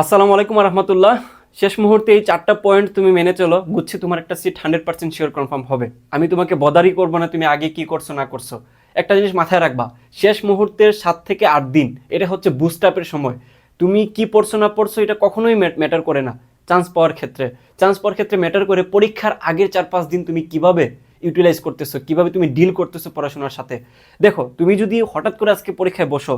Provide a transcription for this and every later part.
আসসালামু আলাইকুম রহমতুল্লাহ শেষ মুহূর্তে এই চারটা পয়েন্ট তুমি মেনে চলো। বুঝছি তোমার একটা seat hundred percent sure confirm হবে। আমি তোমাকে বদারি করব না, তুমি আগে কি করছ, না করছ। একটা জিনিস মাথায় রাখবা, শেষ মুহূর্তের সাত থেকে আট দিন, এটা হচ্ছে বুস্ট আপের সময়। তুমি কি পড়ছো, না পড়ছো, এটা কখনোই ম্যাটার করে না। চান্স পাওয়ার ক্ষেত্রে। চান্স পাওয়ার ক্ষেত্রে ম্যাটার করে পরীক্ষার আগের চার, পাঁচ দিন তুমি কীভাবে ইউটিলাইজ করতেছো, কীভাবে তুমি ডিল করতেছো পড়াশোনার সাথে। দেখো, তুমি যদি হঠাৎ করে আজকে পরীক্ষায় বসো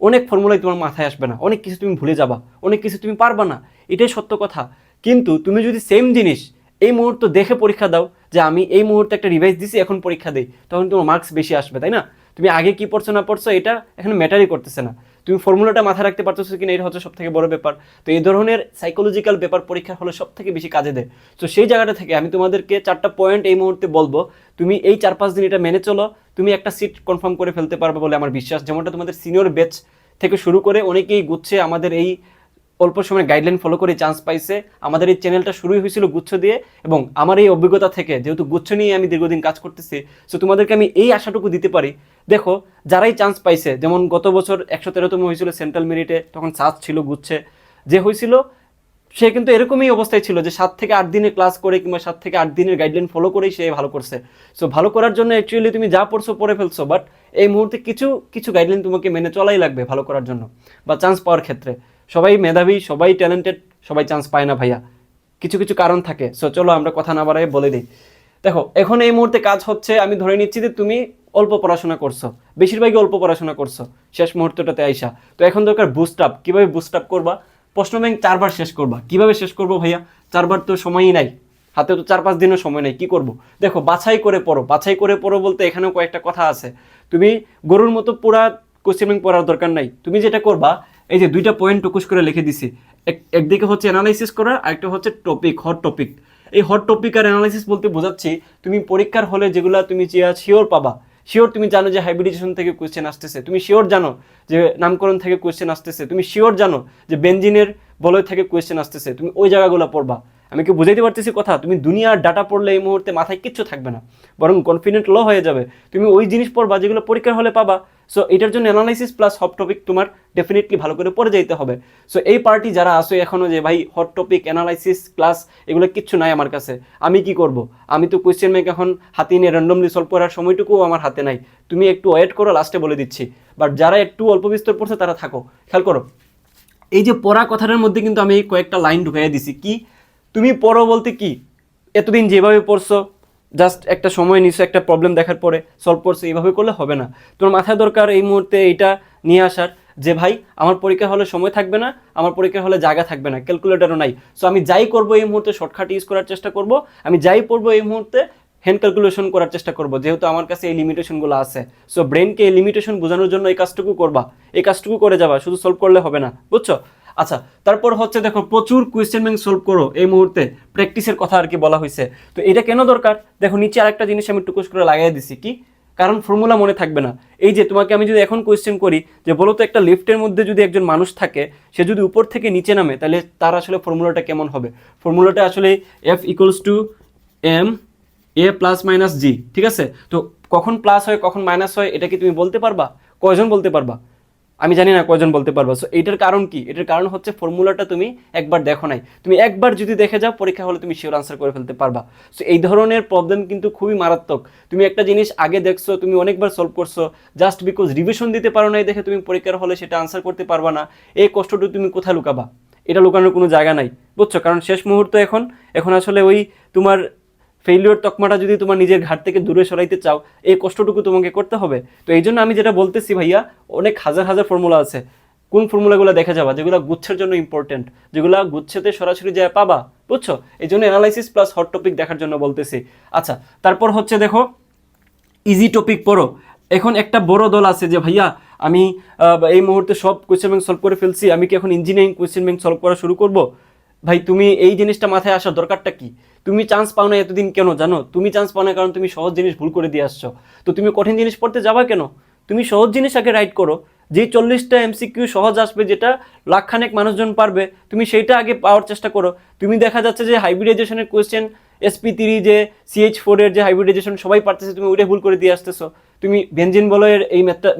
অনেক ফর্মুলাই তোমার মাথায় আসবে না, অনেক কিছু তুমি ভুলে যাবা, অনেক কিছু তুমি পারবা না, এটাই সত্য কথা। কিন্তু তুমি যদি সেম জিনিস এই মুহূর্ত দেখে পরীক্ষা দাও যে আমি এই মুহূর্তে একটা রিভাইজ দিছি, এখন পরীক্ষা দিই, তখন তোমার মার্কস বেশি আসবে, তাই না? তুমি আগে কি পড়ছো না পড়ছো, এটা এখন ম্যাটারই করতেছে না। তুমি ফর্মুলাটা মাথায় রাখতে পারতেছো কিনা, এটা হচ্ছে সব থেকে বড় ব্যাপার। তো এই ধরনের সাইকোলজিক্যাল ব্যাপার পরীক্ষার হলে সব থেকে বেশি কাজে দেয়। তো সেই জায়গাটা থেকে আমি তোমাদেরকে চারটা পয়েন্ট এই মুহূর্তে বলব। তুমি এই চার পাঁচ দিন এটা মেনে চলো। তুমি একটা সিট কনফার্ম করে ফেলতে পারবে বলে আমার বিশ্বাস। যেমনটা তোমাদের সিনিয়র ব্যাচ থেকে শুরু করে অনেকেই গুচ্ছে, আমাদের এই অল্প সময় গাইডলাইন ফলো করে চান্স পাইছে। আমাদের এই চ্যানেলটা শুরুই হয়েছিল গুচ্ছ দিয়ে এবং আমার এই অভিজ্ঞতা থেকে, যেহেতু গুচ্ছ নিয়ে আমি দীর্ঘদিন কাজ করতেছি সো তোমাদেরকে আমি এই আশাটুকু দিতে পারি। দেখো, যারাই চান্স পাইছে, যেমন গত বছর একশো তেরোতম হয়েছিল সেন্ট্রাল মেরিটে তখন সাত ছিল গুচ্ছে। যে হয়েছিল সে কিন্তু এরকমই অবস্থায় ছিল যে সাত থেকে আট দিনের ক্লাস করে কিংবা সাত থেকে আট দিনের গাইডলাইন ফলো করেই সে ভালো করছে। সো ভালো করার জন্য অ্যাকচুয়ালি তুমি যা পড়ছো পড়ে ফেলছো বাট এই মুহূর্তে কিছু কিছু গাইডলাইন তোমাকে মেনে চলাই লাগবে ভালো করার জন্য বা চান্স পাওয়ার ক্ষেত্রে। সবাই মেধাবী, সবাই ট্যালেন্টেড সবাই চান্স পায় না ভাইয়া। কিছু কিছু কারণ থাকে। সো চলো আমরা কথা না বাড়াই বলে দিই। দেখো, এখন এই মুহূর্তে কাজ হচ্ছে, আমি ধরে নিচ্ছি যে তুমি অল্প পড়াশোনা করছ। বেশিরভাগই অল্প পড়াশোনা করছ। শেষ মুহূর্তটাতে আইসা। তো এখন দরকার বুস্ট আপ কীভাবে বুস্ট আপ করবা? প্রশ্ন ব্যাংক চারবার শেষ করবা। কীভাবে শেষ করব ভাইয়া? চারবার তো সময়ই নাই। হাতে তো চার পাঁচ দিনও সময় নেই, কি করব? দেখো, বাছাই করে পড়ো। বাছাই করে পড়ো বলতে এখানেও কয়েকটা কথা আছে। তুমি গরুর মতো পুরা কোশ্চেন ব্যাংক পড়ার দরকার নাই। তুমি যেটা করবা, এই যে দুইটা পয়েন্ট টুকুস করে লিখে দিছি। এক- একদিকে হচ্ছে অ্যানালাইসিস করা আর একটা হচ্ছে টপিক হট টপিক এই হট টপিক আর অ্যানালাইসিস বলতে বোঝাচ্ছি, তুমি পরীক্ষার হলে যেগুলা তুমি শিওর পাবা শিওর তুমি জানো যে হাইব্রিডেশন থেকে কোয়েশ্চেন আসতেছে। তুমি শিওর জানো যে নামকরণ থেকে কোয়েশ্চেন আসতেছে। তুমি শিওর জানো যে বেঞ্জিনের বলয় থেকে কোয়েশ্চেন আসতেছে। তুমি ওই জায়গাগুলো পড়বা। আমি কি বুঝাইতে পারতেছি কথা? তুমি দুনিয়ার ডাটা পড়লে এই মুহূর্তে মাথায় কিচ্ছু থাকবে না। বরং কনফিডেন্ট লো হয়ে যাবে। তুমি ওই জিনিস পড়বা যেগুলো পরীক্ষার হলে পাবা। সো এটার জন্য অ্যানালাইসিস প্লাস হট টপিক তোমার ডেফিনেটলি ভালো করে পড়ে যাইতে হবে। সো এই পার্টি যারা আসো এখনও যে, ভাই হট টপিক অ্যানালাইসিস ক্লাস এগুলো কিচ্ছু নাই আমার কাছে। আমি কি করব? আমি তো কোয়েশ্চেন ব্যাংক এখন হাতে নিয়ে র্যান্ডমলি সলভ করার সময়টুকুও আমার হাতে নাই। তুমি একটু ওয়েট করো লাস্টে বলে দিচ্ছি। বাট যারা একটু অল্প বিস্তর পড়ছে, তারা থাকো। খেয়াল করো। এই যে পড়া কথাটার মধ্যে কিন্তু আমি কয়েকটা লাইন ঢুকাইয়া দিছি। কি? তুমি পড়ো বলতে কি? এতদিন যেভাবে পড়ছো জাস্ট একটা সময় নিছো, একটা প্রবলেম দেখার পরে সলভ করছে, এইভাবে করলে হবে না। তোমার মাথায় দরকার এই মুহূর্তে এইটা নিয়ে আসার, যে ভাই, আমার পরীক্ষা হলে সময় থাকবে না, আমার পরীক্ষা হলে জায়গা থাকবে না ক্যালকুলেটারও নাই। সো আমি যাই করব এই মুহূর্তে শর্টকাট ইউজ করার চেষ্টা করব, আমি যাই পড়ব এই মুহূর্তে হ্যান্ড ক্যালকুলেশন করার চেষ্টা করব, যেহেতু আমার কাছে এই লিমিটেশনগুলো আছে। সো ব্রেনকে এই লিমিটেশন বোঝানোর জন্য এই কাজটুকু করবা। এই কাজটুকু করে যাবা, শুধু সলভ করলে হবে না, বুঝছ? আচ্ছা তারপর হচ্ছে দেখো, প্রচুর কোয়েশ্চেন ব্যাংক সলভ করো এই মুহূর্তে। প্র্যাকটিসের কথা আর কি বলা হয়েছে। তো এটা কেন দরকার? দেখো, নিচে আরেকটা জিনিস আমি টুকুস করে লাগাই দিছি, কি? কারণ ফর্মুলা মনে থাকবে না। এই যে তোমাকে আমি যদি এখন কোয়েশ্চেন করি, যে বলো তো একটা লিফটের মধ্যে যদি একজন মানুষ থাকে, সে যদি উপর থেকে নিচে নামে, তাহলে তার আসলে ফর্মুলাটা কেমন হবে? ফর্মুলাটা আসলে F equals to M A plus minus G ঠিক আছে? তো কখন প্লাস হয়, কখন মাইনাস হয়, এটা কি তুমি বলতে পারবা? কয়জন বলতে পারবা? আমি জানি না কয়জন বলতে পারবা। সো এটার কারণ কি? এটার কারণ হচ্ছে ফর্মুলাটা তুমি একবার দেখো নাই। তুমি একবার যদি দেখে যাও, পরীক্ষা হলে তুমি শিওর আনসার করে ফেলতে পারবা। সো এই ধরনের প্রবলেম কিন্তু খুবই মারাত্মক। তুমি একটা জিনিস আগে দেখছ, তুমি অনেকবার সলভ করছ জাস্ট বিকজ রিভিশন দিতে পারো নাই দেখে তুমি পরীক্ষার হলে সেটা আনসার করতে পারবা না। এই কষ্টটা তুমি কোথায় লুকাবা? এটা লুকানোর কোনো জায়গা নাই। বুঝছ? কারণ শেষ মুহূর্ত এখন। এখন আসলে ওই তোমার ফেইলিওর তকমাটা যদি তোমার নিজের ঘাট থেকে দূরে সরাইতে চাও, এই কষ্টটুকু তোমাকে করতে হবে। তো এই জন্য আমি যেটা বলতেছি ভাইয়া, অনেক হাজার হাজার ফর্মুলা আছে। কোন ফর্মুলাগুলো দেখা যাবা? যেগুলো গুচ্ছের জন্য ইম্পর্টেন্ট যেগুলো গুচ্ছেতে সরাসরি যায় পাবা, বুঝছ? এই জন্য অ্যানালাইসিস প্লাস হট টপিক দেখার জন্য বলতেছি। আচ্ছা তারপর হচ্ছে দেখো ইজি টপিক পড়ো। এখন একটা বড় দল আছে যে, ভাইয়া, আমি এই মুহূর্তে সব কোয়েশ্চেন ব্যাংক সলভ করে ফেলছি। আমি কি এখন ইঞ্জিনিয়ারিং কোয়েশ্চেন ব্যাংক সলভ করা শুরু করব? ভাই, তুমি এই জিনিসটা মাথায় আসার দরকারটা কি? তুমি চান্স পাও না এতদিন কেন জানো? তুমি চান্স পাও না কারণ তুমি সহজ জিনিস ভুল করে দিয়ে আসছো। তো তুমি কঠিন জিনিস পড়তে যাবা কেন? তুমি সহজ জিনিস আগে রাইট করো। যে চল্লিশটা এমসিকিউ সহজ আসবে, যেটা লাখখানেক মানুষজন পারবে, তুমি সেইটা আগে পাওয়ার চেষ্টা করো। তুমি দেখা যাচ্ছে যে হাইব্রিডাইজেশনের কোয়েশ্চেন এসপি থ্রি যে সিএইচ ফোরের যে হাইব্রিডাইজেশন সবাই পারতেছে, তুমি ওইটা ভুল করে দিয়ে আসতেছো। তুমি বেঞ্জিন বলয়ের এই ম্যাথটা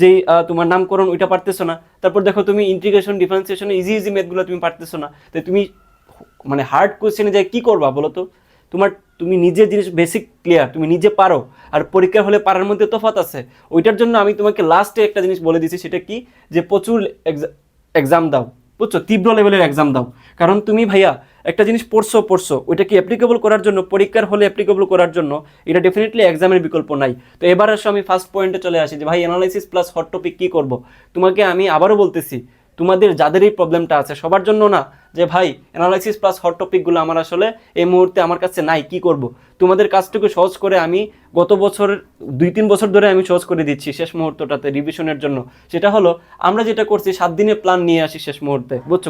যেই তোমার নামকরণ ওইটা পারতেছো না। তারপর দেখো তুমি ইন্টিগ্রেশন ডিফারেন্সিয়েশন ইজি ইজি ম্যাথগুলো তুমি পারতেছো না। তো তুমি মানে হার্ড কোশ্চেনে যাই কি করবা বলো তো? তোমার, তুমি নিজে জিনিস বেসিক ক্লিয়ার তুমি নিজে পারো। আর পরীক্ষা হলে পারার মধ্যে তফাৎ আছে। ওইটার জন্য আমি তোমাকে লাস্টে একটা জিনিস বলে দিছি, সেটা কি? যে প্রচুর এক্সাম দাও। বুঝছ? তীব্র লেভেলের এক্সাম দাও। কারণ তুমি ভাইয়া, একটা জিনিস পড়ছো পড়ছো ওইটা কি অ্যাপ্লিকেবল করার জন্য, পরীক্ষার হলে অ্যাপ্লিকেবল করার জন্য, এটা ডেফিনেটলি এক্সামের বিকল্প নাই। তো এবার আসো, আমি ফার্স্ট পয়েন্টে চলে আসি যে, ভাই অ্যানালাইসিস প্লাস হট টপিক কী করব? তোমাকে আমি আবারও বলতেছি, তোমাদের যাদের এই প্রবলেমটা আছে, সবার জন্য না যে ভাই অ্যানালাইসিস প্লাস হট টপিকগুলো আমার আসলে এই মুহূর্তে আমার কাছে নাই, কি করব? তোমাদের কাজটুকু সহজ করে আমি গত বছর, দুই তিন বছর ধরে আমি সহজ করে দিচ্ছি শেষ মুহূর্তটাতে রিভিশনের জন্য। সেটা হলো, আমরা যেটা করছি, সাত দিনের প্ল্যান নিয়ে আসি শেষ মুহূর্তে, বুঝছ?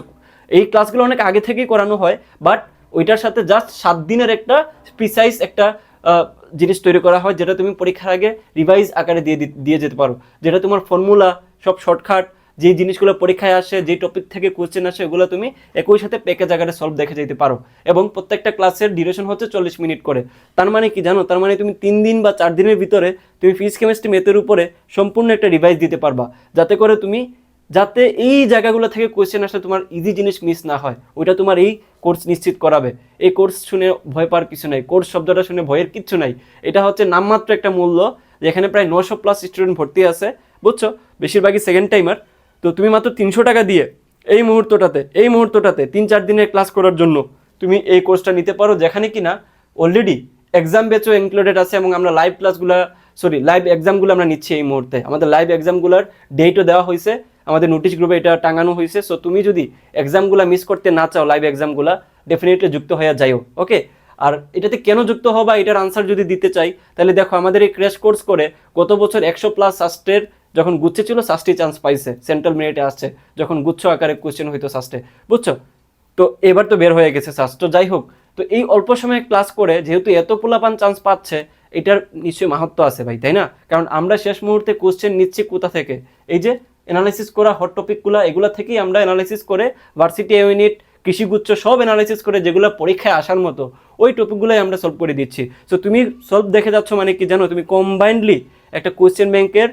এই ক্লাসগুলো অনেক আগে থেকেই করানো হয় বাট ওইটার সাথে জাস্ট সাত দিনের একটা প্রিসাইজ একটা জিনিস তৈরি করা হয়, যেটা তুমি পরীক্ষার আগে রিভাইজ আকারে দিয়ে দিয়ে যেতে পারো। যেটা তোমার ফর্মুলা সব শর্টকাট যে জিনিসগুলো পরীক্ষায় আসে, যে টপিক থেকে কোশ্চেন আসে ওগুলো তুমি একই সাথে প্যাকেজ আকারে সলভ দেখে যেতে পারো। এবং প্রত্যেকটা ক্লাসের ডিউরেশন হচ্ছে চল্লিশ মিনিট করে। তার মানে কি জানো? তার মানে তুমি তিন দিন বা চার দিনের ভিতরে তুমি ফিজিক্স কেমিস্ট্রি মেথের উপরে সম্পূর্ণ একটা রিভাইজ দিতে পারবা। যাতে করে তুমি, যাতে এই জায়গাগুলো থেকে কোয়েশ্চেন আসলে তোমার ইজি জিনিস মিস না হয়। ওইটা তোমার এই কোর্স নিশ্চিত করাবে। এই কোর্স শুনে ভয় পাওয়ার কিছু নাই। কোর্স শব্দটা শুনে ভয়ের কিছু নাই। এটা হচ্ছে নামমাত্র একটা মূল্য। যেখানে প্রায় নশো প্লাস স্টুডেন্ট ভর্তি আছে। বুঝছ? বেশিরভাগই সেকেন্ড টাইমার তো তুমি মাত্র তিনশো টাকা দিয়ে এই মুহূর্তটাতে এই মুহূর্তটাতে তিন চার দিনের ক্লাস করার জন্য তুমি এই কোর্সটা নিতে পারো, যেখানে কি না অলরেডি এক্সাম ব্যাচও ইনক্লুডেড আছে এবং আমরা লাইভ ক্লাসগুলো সরি লাইভ এক্সামগুলো আমরা নিচ্ছি এই মুহূর্তে। আমাদের লাইভ এক্সামগুলোর ডেটও দেওয়া হয়েছে, আমাদের নোটিশ গ্রুপে এটা টাঙানো হয়েছে। সো তুমি যদি এক্সামগুলো মিস করতে না চাও লাইভ এক্সামগুলো ডেফিনেটলি যুক্ত হয়ে যাইও ওকে আর এটাতে কেন যুক্ত হবা এটার আনসার যদি দিতে চাই, তাহলে দেখো আমাদের এই ক্র্যাশ কোর্স করে গত বছর একশো প্লাস সাস্টের যখন গুচ্ছে ছিল সাস্টি চান্স পাইছে সেন্ট্রাল মিনিটে আসছে, যখন গুচ্ছ আকারে কোশ্চেন হইতো সাস্টে বুঝছ? তো এবার তো বের হয়ে গেছে সাস তো যাই হোক, তো এই অল্প সময়ে ক্লাস করে যেহেতু এত পোলাপান চান্স পাচ্ছে, এটার নিশ্চয়ই মাহাত্ম আছে ভাই, তাই না? কারণ আমরা শেষ মুহূর্তে কোশ্চেন নিচ্ছি কোথা থেকে? এই যে অ্যানালাইসিস করা হট টপিকগুলো এগুলো থেকেই আমরা অ্যানালাইসিস করে ভার্সিটি ইউনিট কৃষিগুচ্ছ সব অ্যানালাইসিস করে যেগুলো পরীক্ষায় আসার মতো, ওই টপিকগুলোই আমরা সলভ করে দিচ্ছি। সো তুমি সলভ দেখে যাচ্ছ মানে কি জানো? তুমি কম্বাইন্ডলি একটা কোয়েশ্চেন ব্যাংকের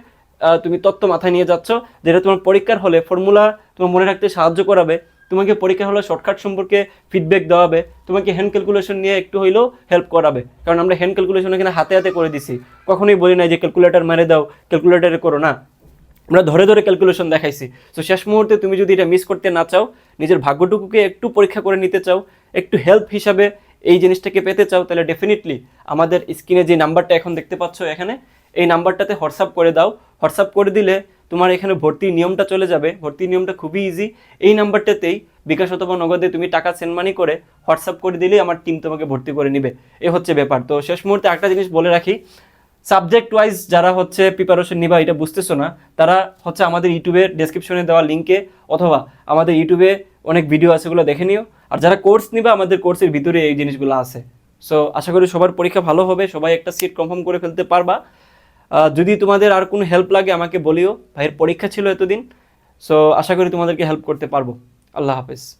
তুমি তত্ত্ব মাথায় নিয়ে যাচ্ছ, যেটা তোমার পরীক্ষার হলে ফর্মুলা তোমার মনে রাখতে সাহায্য করাবে, তোমাকে পরীক্ষা হলে শর্টকাট সম্পর্কে ফিডব্যাক দেওয়াবে, তোমাকে হ্যান্ড ক্যালকুলেশন নিয়ে একটু হইলেও হেল্প করাবে। কারণ আমরা হ্যান্ড ক্যালকুলেশন এখানে হাতে হাতে করে দিছি। কখনোই বলি নাই যে ক্যালকুলেটর মেরে দাও ক্যালকুলেটারে করো না। আমরা ধরে ধরে ক্যালকুলেশন দেখাইছি। তো শেষ মুহূর্তে তুমি যদি এটা মিস করতে না চাও, নিজের ভাগ্যটুকুকে একটু পরীক্ষা করে নিতে চাও, একটু হেল্প হিসাবে এই জিনিসটাকে পেতে চাও, তাহলে ডেফিনেটলি আমাদের স্ক্রিনে যে নাম্বারটা এখন দেখতে পাচ্ছ এখানে, এই নাম্বারটাতে হোয়াটসঅ্যাপ করে দাও। হোয়াটসঅ্যাপ করে দিলে তোমার এখানে ভর্তির নিয়মটা চলে যাবে। ভর্তির নিয়মটা খুবই ইজি এই নাম্বারটাতেই বিকাশ অথবা নগদে তুমি টাকা সেন্ড মানি করে হোয়াটসঅ্যাপ করে দিলেই আমার টিম তোমাকে ভর্তি করে নিবে। এ হচ্ছে ব্যাপার। তো শেষ মুহূর্তে একটা জিনিস বলে রাখি সাবজেক্ট ওয়াইজ যারা হচ্ছে প্রিপারেশন নিবা, এটা বুঝতেছো না, তারা হচ্ছে আমাদের ইউটিউবের ডেসক্রিপশনে দেওয়া লিঙ্কে অথবা আমাদের ইউটিউবে অনেক ভিডিও আছে, ওগুলো দেখে নিও। আর যারা কোর্স নিবা, আমাদের কোর্সের ভিতরে এই জিনিসগুলো আছে। সো আশা করি সবার পরীক্ষা ভালো হবে, সবাই একটা সিট কনফার্ম করে ফেলতে পারবা। যদি তোমাদের আর কোনো হেল্প লাগে, আমাকে বলিও। ভাইয়ের পরীক্ষা ছিল এতদিন। সো আশা করি তোমাদেরকে হেল্প করতে পারব। আল্লাহ হাফেজ।